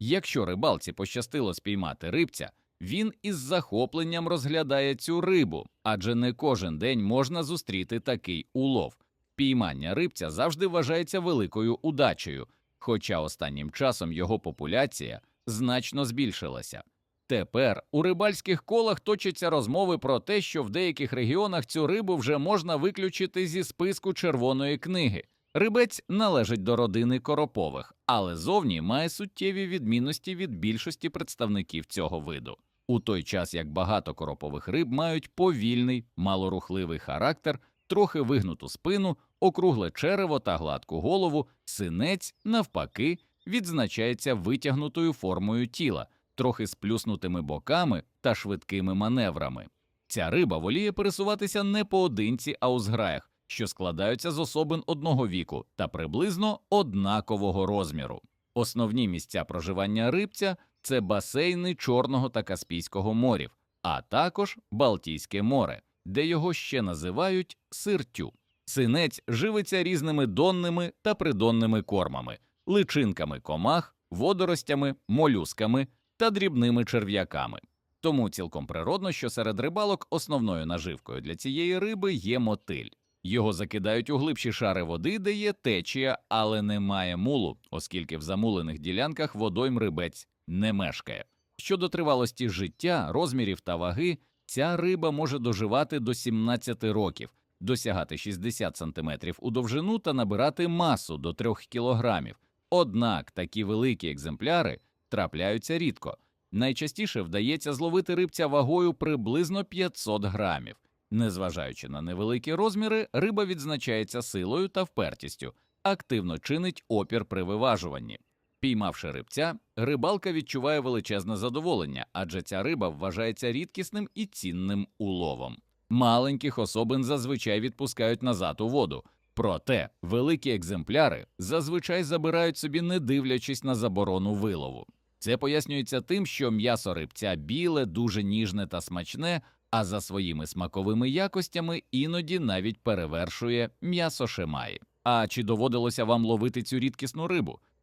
Якщо рибалці пощастило спіймати рибця, він із захопленням розглядає цю рибу, адже не кожен день можна зустріти такий улов. Піймання рибця завжди вважається великою удачею, хоча останнім часом його популяція значно збільшилася. Тепер у рибальських колах точаться розмови про те, що в деяких регіонах цю рибу вже можна виключити зі списку червоної книги. Рибець належить до родини коропових, але зовні має суттєві відмінності від більшості представників цього виду. У той час як багато коропових риб мають повільний, малорухливий характер, трохи вигнуту спину, округле черево та гладку голову, синець, навпаки, відзначається витягнутою формою тіла, трохи сплюснутими боками та швидкими маневрами. Ця риба воліє пересуватися не поодинці, а у зграях, що складаються з особин одного віку та приблизно однакового розміру. Основні місця проживання рибця це басейни Чорного та Каспійського морів, а також Балтійське море, де його ще називають сиртю. Синець живиться різними донними та придонними кормами, личинками комах, водоростями, молюсками та дрібними черв'яками. Тому цілком природно, що серед рибалок основною наживкою для цієї риби є мотиль. Його закидають у глибші шари води, де є течія, але немає мулу, оскільки в замулених ділянках водойм рибець не мешкає. Щодо тривалості життя, розмірів та ваги, ця риба може доживати до 17 років, досягати 60 см у довжину та набирати масу до 3 кг. Однак такі великі екземпляри трапляються рідко. Найчастіше вдається зловити рибця вагою приблизно 500 грамів. Незважаючи на невеликі розміри, риба відзначається силою та впертістю, активно чинить опір при виважуванні. Піймавши рибця, рибалка відчуває величезне задоволення, адже ця риба вважається рідкісним і цінним уловом. Маленьких особин зазвичай відпускають назад у воду, проте великі екземпляри зазвичай забирають собі, не дивлячись на заборону вилову. Це пояснюється тим, що м'ясо рибця біле, дуже ніжне та смачне, а за своїми смаковими якостями іноді навіть перевершує м'ясо шемаї. А чи доводилося вам ловити цю рідкісну рибу?